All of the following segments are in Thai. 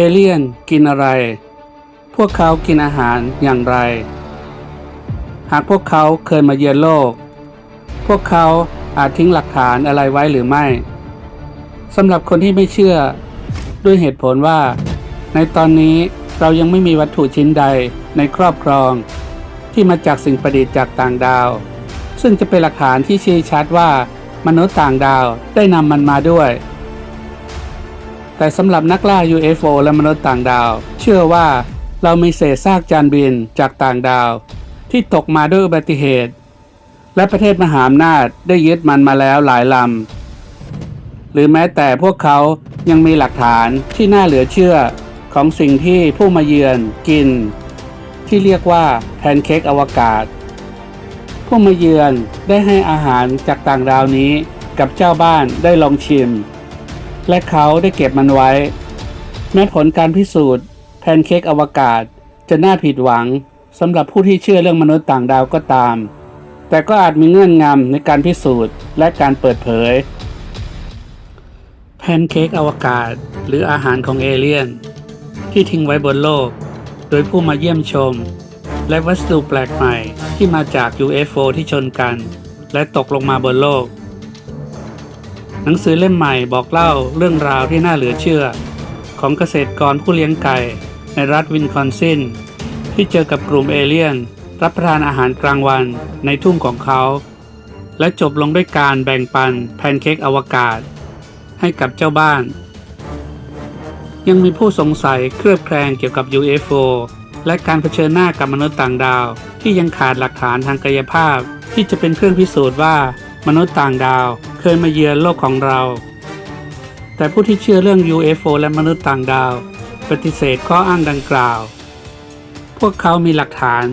เอเลี่ยนกินอะไร พวกเขากินอาหารอย่างไร หากพวกเขาเคยมาเยือนโลก พวกเขาอาจทิ้งหลักฐานอะไรไว้หรือไม่สำหรับคนที่ไม่เชื่อ ด้วยเหตุผลว่า ในตอนนี้เรายังไม่มีวัตถุชิ้นใดในครอบครอง ที่มาจากสิ่งประดิษฐ์จากต่างดาว ซึ่งจะเป็นหลักฐานที่ชี้ชัดว่า มนุษย์ต่างดาวได้นำมันมาด้วย แต่สำหรับนักล่า UFO และมนุษย์ต่างดาว เชื่อว่าเรามีเศษซากจานบินจากต่างดาว ที่ตกมาด้วยอุบัติเหตุ และประเทศมหาอำนาจได้ยึดมันมาแล้วหลายลำ หรือแม้แต่พวกเขายังมีหลักฐานที่น่าเหลือเชื่อของสิ่งที่ผู้มาเยือนกิน ที่เรียกว่าแพนเค้กอวกาศ ผู้มาเยือนได้ให้อาหารจากต่างดาวนี้กับเจ้าบ้านได้ลองชิม และเขาได้เก็บมันไว้ แม้ผลการพิสูจน์แพนเค้กอวกาศจะน่าผิดหวังสำหรับผู้ที่เชื่อเรื่องมนุษย์ต่างดาวก็ตาม แต่ก็อาจมีเงื่อนงำในการพิสูจน์และการเปิดเผย แพนเค้กอวกาศหรืออาหารของเอเลี่ยน ที่ทิ้งไว้บนโลก โดยผู้มาเยี่ยมชม และวัสดุแปลกใหม่ที่มาจาก UFO ที่ชนกัน และตกลงมาบนโลก หนังสือเล่มใหม่บอกเล่าเรื่องราวที่น่าเหลือเชื่อ ของเกษตรกรผู้เลี้ยงไก่ ในรัฐวินคอนซิน ที่เจอกับกลุ่มเอเลี่ยน รับประทานอาหารกลางวันในทุ่งของเขา และจบลงด้วยการแบ่งปันแพนเค้กอวกาศ ให้กับเจ้าบ้าน ยังมีผู้สงสัยเครือบแคลงเกี่ยวกับ UFO และการเผชิญหน้ากับมนุษย์ต่างดาว ที่ยังขาดหลักฐานทางกายภาพ ที่จะเป็นเครื่องพิสูจน์ว่ามนุษย์ต่างดาว เคยมาเยือนโลกของเรา แต่ผู้ที่เชื่อเรื่อง UFO และมนุษย์ต่างดาว ปฏิเสธข้ออ้างดังกล่าว พวกเขามีหลักฐาน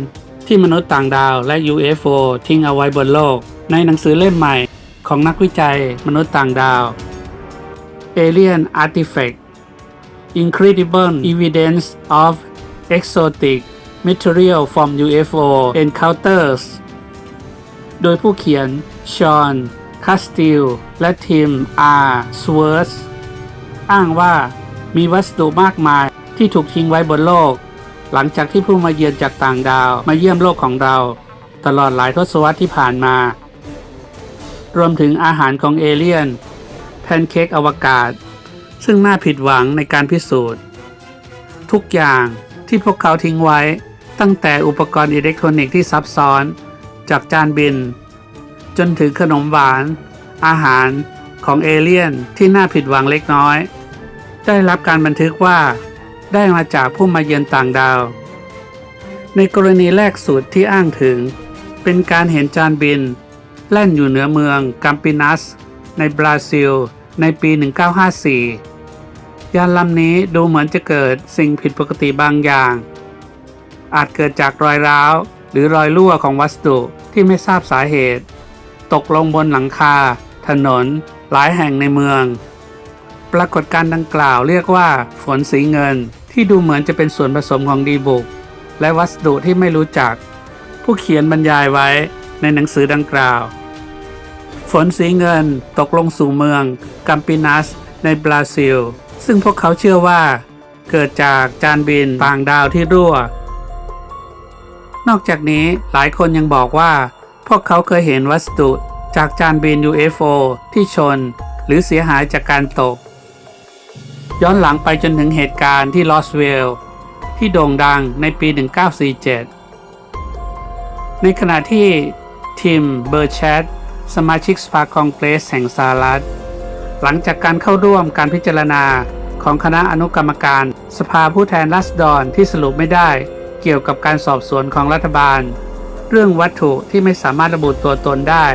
ที่มนุษย์ต่างดาวและ UFO ทิ้งเอาไว้บนโลก ในหนังสือเล่มใหม่ของนักวิจัยมนุษย์ต่างดาว Alien Artifact Incredible Evidence of Exotic Material from UFO Encounters โดยผู้เขียนชอน คาสติล และทีม R. s w o r t z อ้างว่ามีวัสดุมากมายที่ถูกทิ้งไว้บนโลก หลังจากที่ผู้มาเยือนจากต่างดาวมาเยี่ยมโลกของเรา ตลอดหลายทศวรรษที่ผ่านมา รวมถึงอาหารของเอเลี่ยน แพนเค้กอวกาศ ซึ่งน่าผิดหวังในการพิสูจน์ ทุกอย่างที่พวกเขาทิ้งไว้ตั้งแต่อุปกรณ์อิเล็กทรอนิกส์ที่ซับซ้อน จากจานบิน จนถึงขนมหวาน อาหารของเอเลี่ยนที่น่าผิดหวังเล็กน้อย ได้รับการบันทึกว่า ได้มาจากผู้มาเยือนต่างดาว ในกรณีแรกสุดที่อ้างถึง เป็นการเห็นจานบิน แล่นอยู่เหนือเมืองกัมปินัส ในบราซิล ในปี 1954 ยานลำนี้ดูเหมือนจะเกิดสิ่งผิดปกติบางอย่าง อาจเกิดจากรอยร้าว หรือรอยรั่วของวัสดุที่ไม่ทราบสาเหตุ ตกลงบนหลังคา ถนน หลายแห่งในเมือง ปรากฏการณ์ดังกล่าวเรียกว่า ฝนสีเงินที่ดูเหมือนจะเป็นส่วนผสมของดีบุก และวัสดุที่ไม่รู้จัก ผู้เขียนบรรยายไว้ในหนังสือดังกล่าว ฝนสีเงินตกลงสู่เมือง กัมปินัส ในบราซิล ซึ่งพวกเขาเชื่อว่า เกิดจากจานบินต่างดาวที่รั่ว นอกจากนี้หลายคนยังบอกว่า พวกเขาเคยเห็นวัสดุจากจานบิน UFO ที่ชน หรือเสียหายจากการตก ย้อนหลังไปจนถึงเหตุการณ์ที่ลอสเวลล์ที่โด่งดังในปี 1947 ในขณะที่ทิมเบอร์แชตสมาชิกสภาคองเกรสแห่งสหรัฐ หลังจากการเข้าร่วมการพิจารณาของคณะอนุกรรมการ สภาผู้แทนราษฎรที่สรุปไม่ได้เกี่ยวกับการสอบสวนของรัฐบาล เรื่องวัตถุที่ไม่สามารถระบุตัวตนได้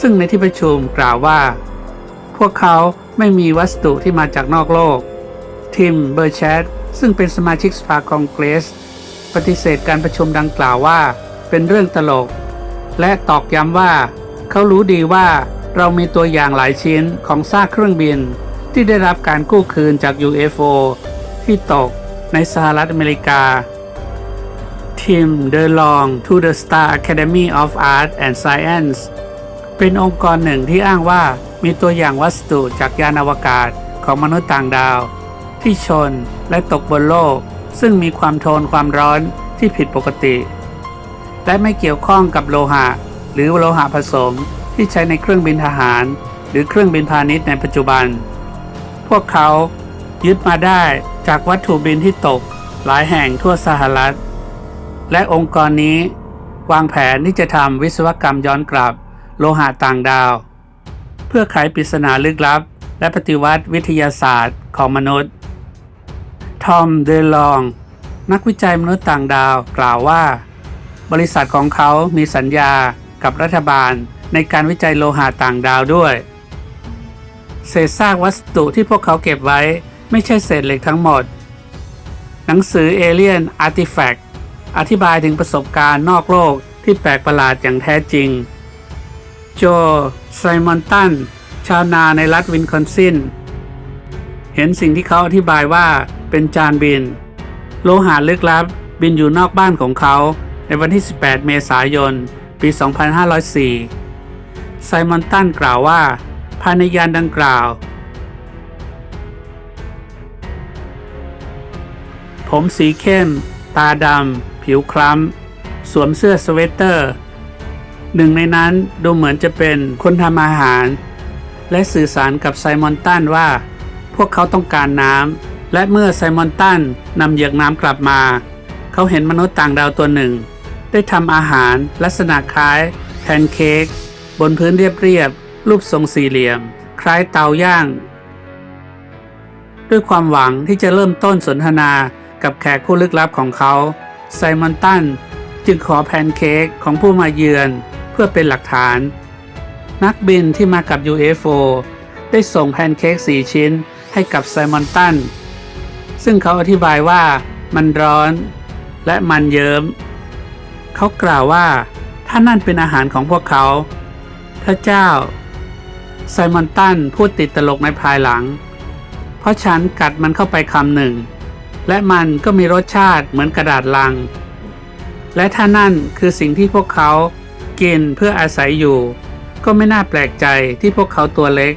ซึ่งในที่ประชุมกล่าวว่า พวกเขาไม่มีวัสดุที่มาจากนอกโลก ทิมเบอร์แชตซึ่งเป็นสมาชิกสภาคองเกรส ปฏิเสธการประชุมดังกล่าวว่า เป็นเรื่องตลก และตอกย้ำว่า เขารู้ดีว่าเรามีตัวอย่างหลายชิ้นของซากเครื่องบิน ที่ได้รับการกู้คืนจาก UFO ที่ตกในสหรัฐอเมริกา ทีม The Long to the Star Academy of Art and Science เป็นองค์กรหนึ่งที่อ้างว่ามีตัวอย่างวัสดุจากยานอวกาศของมนุษย์ต่างดาวทที่ชนและตกบนโลก ซึ่งมีความโทนความร้อนที่ผิดปกติ และไม่เกี่ยวข้องกับโลหะ หรือโลหะผสมที่ใช้ในเครื่องบินทหาร หรือเครื่องบินพาณิชย์ในปัจจุบัน พวกเขายึดมาได้จากวัตถุบินที่ตกหลายแห่งทั่วสหรัฐ และองค์กรนี้ วางแผนที่จะทำวิศวกรรมย้อนกลับ โลหะต่างดาว เพื่อไขปริศนาลึกลับ และปฏิวัติวิทยาศาสตร์ของมนุษย์ ทอม เดลอง นักวิจัยมนุษย์ต่างดาวกล่าวว่า บริษัทของเขามีสัญญากับรัฐบาลในการวิจัยโลหะต่างดาวด้วย เศษซากวัสดุที่พวกเขาเก็บไว้ไม่ใช่เศษเหล็กทั้งหมด หนังสือ Alien Artifact อธิบายถึงประสบการณ์นอกโลกที่แปลกประหลาดอย่างแท้จริง โจไซมอนตัน ชาวนาในรัฐวินคอนซิน เห็นสิ่งที่เขาอธิบายว่าเป็นจานบิน โลหะลึกลับบินอยู่นอกบ้านของเขาในวันที่ 18 เมษายน ปี 2504 ไซมอนตันกล่าวว่า ภายในยานดังกล่าว ผมสีเข้ม ตาดำ ผิวคล้ำ สวมเสื้อสเวตเตอร์ หนึ่งในนั้นดูเหมือนจะเป็นคนทำอาหาร และสื่อสารกับไซมอนตันว่า พวกเขาต้องการน้ำ และเมื่อไซมอนตันนำเหยือกน้ำกลับมา เขาเห็นมนุษย์ต่างดาวตัวหนึ่ง ได้ทำอาหารลักษณะคล้ายแพนเค้กบนพื้นเรียบๆรูปทรงสี่เหลี่ยม คล้ายเตาย่าง ด้วยความหวังที่จะเริ่มต้นสนทนากับแขกผู้ลึกลับของเขา ไซมอนตันจึงขอแพนเค้กของผู้มาเยือนเพื่อเป็นหลักฐาน นักบินที่มากับ UFO ได้ส่งแพนเค้ก4ชิ้นให้กับไซมอนตัน ซึ่งเขาอธิบายว่ามันร้อนและมันเยิ้ม เขากล่าวว่าถ้านั่นเป็นอาหารของพวกเขา พระเจ้า ไซมอนตันพูดติดตลกในภายหลัง เพราะฉันกัดมันเข้าไปคำหนึ่ง และมันก็มีรสชาติเหมือนกระดาษลัง และถ้านั่นคือสิ่งที่พวกเขากินเพื่ออาศัยอยู่ ก็ไม่น่าแปลกใจที่พวกเขาตัวเล็ก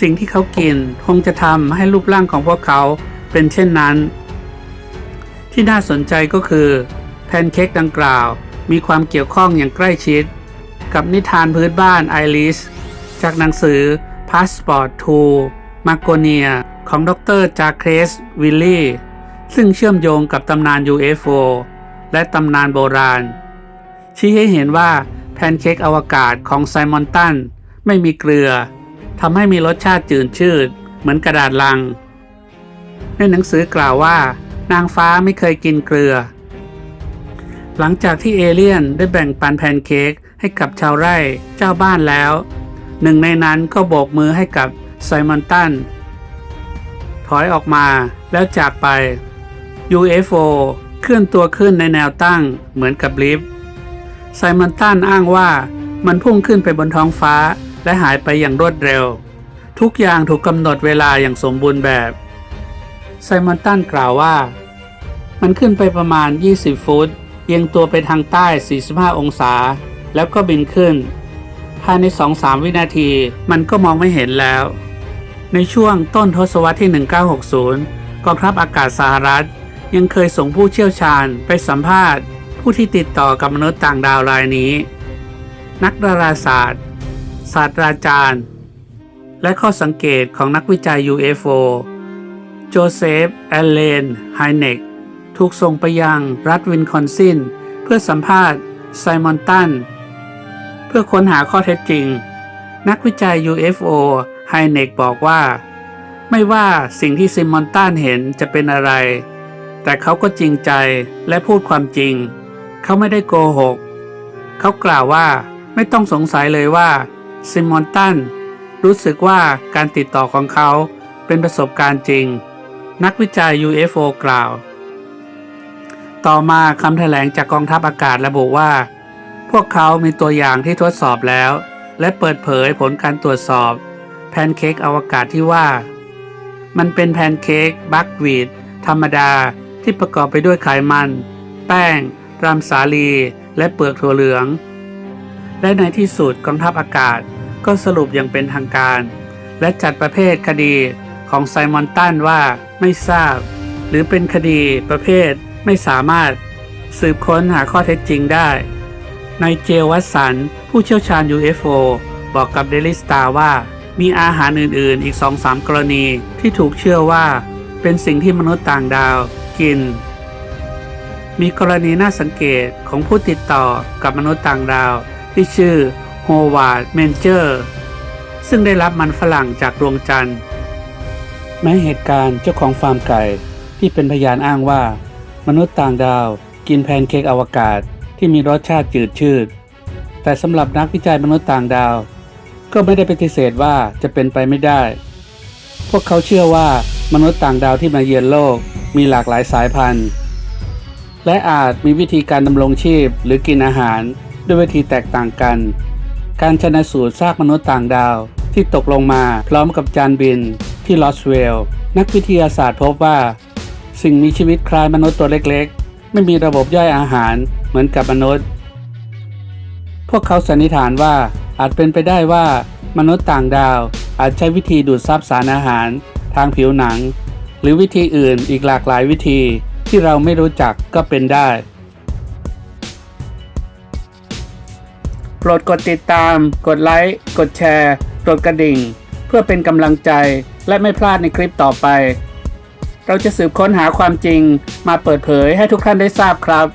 สิ่งที่เขากินคงจะทำให้รูปร่างของพวกเขาเป็นเช่นนั้น ที่น่าสนใจก็คือแพนเค้กดังกล่าวมีความเกี่ยวข้องอย่างใกล้ชิด กับนิทานพื้นบ้านไอริสจากหนังสือ Passport to Magonia ของดรจาเครสวิลลี่ ซึ่งเชื่อมโยงกับตำนาน UFO และตำนานโบราณ ชี้ให้เห็นว่าแพนเค้กอวกาศของไซมอนตันไม่มีเกลือทำให้มีรสชาติจืดชืด เหมือนกระดาษลัง ในหนังสือกล่าวว่า นางฟ้าไม่เคยกินเกลือ หลังจากที่เอเลี่ยนได้แบ่งปันแพนเค้กให้กับชาวไร่เจ้าบ้านแล้ว หนึ่งในนั้นก็โบกมือให้กับไซมอนตัน ถอยออกมาแล้วจากไป UFO เคลื่อนตัวขึ้นในแนวตั้งเหมือนกับลิฟต์ไซมอนตันอ้างว่ามันพุ่งขึ้นไปบนท้องฟ้าและหายไปอย่างรวดเร็ว ทุกอย่างถูกกำหนดเวลาอย่างสมบูรณ์แบบไซมอนตันกล่าวว่า มันขึ้นไปประมาณ 20 ฟุตเอียงตัวไปทางใต้ 45 องศา แล้วก็บินขึ้น ภายใน 2-3 วินาทีมันก็มองไม่เห็นแล้ว ในช่วงต้นทศวรรษที่ 1960 กองทัพอากาศสหรัฐ ยังเคยส่งผู้เชี่ยวชาญไปสัมภาษณ์ ผู้ที่ติดต่อกับมนุษย์ต่างดาวรายนี้ นักดาราศาสตร์ ศาสตราจารย์ และข้อสังเกตของนักวิจัย UFO โจเซฟแอลเลนไฮเนกถูกส่งไปยังรัฐวินคอนซิน เพื่อสัมภาษณ์ไซมอนตัน เพื่อค้นหาข้อเท็จจริง นักวิจัย UFO ไฮเนกบอกว่า ไม่ว่าสิ่งที่ซิมมอนตันเห็นจะเป็นอะไร แต่เขาก็จริงใจและพูดความจริง เขาไม่ได้โกหก เขากล่าวว่าไม่ต้องสงสัยเลยว่าซิมอนตันรู้สึกว่าการติดต่อของเขาเป็นประสบการณ์จริง นักวิจัย UFO กล่าว ต่อมาคำแถลงจากกองทัพอากาศระบุว่า พวกเขามีตัวอย่างที่ทดสอบแล้ว และเปิดเผยผลการตรวจสอบ แพนเค้กอวกาศที่ว่า มันเป็นแพนเค้กบัควีดธรรมดาที่ประกอบไปด้วยไขมัน แป้งรำสาลี และเปลือกถั่วเหลือง และในที่สุดกองทัพอากาศก็สรุปอย่างเป็นทางการ และจัดประเภทคดีของไซมอนตันว่าไม่ทราบ หรือเป็นคดีประเภทไม่สามารถสืบค้นหาข้อเท็จจริงได้นายเจวัตสันผู้เชี่ยวชาญ UFO บอกกับเดลิสตาว่า มีอาหารอื่นๆ อีก 2-3 กรณีที่ถูกเชื่อว่า เป็นสิ่งที่มนุษย์ต่างดาวกิน มีกรณีน่าสังเกตของผู้ติดต่อกับมนุษย์ต่างดาว ที่ชื่อโฮวาร์ดเมนเจอร์ ซึ่งได้รับมันฝรั่งจากดวงจันทร์แม้เหตุการณ์เจ้าของฟาร์มไก่ที่เป็นพยานอ้างว่า มนุษย์ต่างดาวกินแพนเค้กอวกาศที่มีรสชาติจืดชืด แต่สำหรับนักวิจัยมนุษย์ต่างดาว ก็ไม่ได้ปฏิเสธว่าจะเป็นไปไม่ได้ พวกเขาเชื่อว่ามนุษย์ต่างดาวที่มาเยือนโลกมีหลากหลายสายพันธุ์ และอาจมีวิธีการดำรงชีพหรือกินอาหารด้วยวิธีแตกต่างกัน การชนะสูตรซากมนุษย์ต่างดาวที่ตกลงมาพร้อมกับจานบินที่ลอสเวลล์นักวิทยาศาสตร์พบว่า สิ่งมีชีวิตคล้ายมนุษย์ตัวเล็กๆ ไม่มีระบบย่อยอาหารเหมือนกับมนุษย์ พวกเขาสันนิษฐานว่า อาจเป็นไปได้ว่ามนุษย์ต่างดาวอาจใช้วิธีดูดซับสารอาหาร ทางผิวหนัง หรือวิธีอื่นอีกหลากหลายวิธีที่เราไม่รู้จักก็เป็นได้ โปรดกดติดตาม กดไลค์ กดแชร์ กดกระดิ่ง เพื่อเป็นกำลังใจและไม่พลาดในคลิปต่อไป เราจะสืบค้นหาความจริงมาเปิดเผยให้ทุกท่านได้ทราบครับ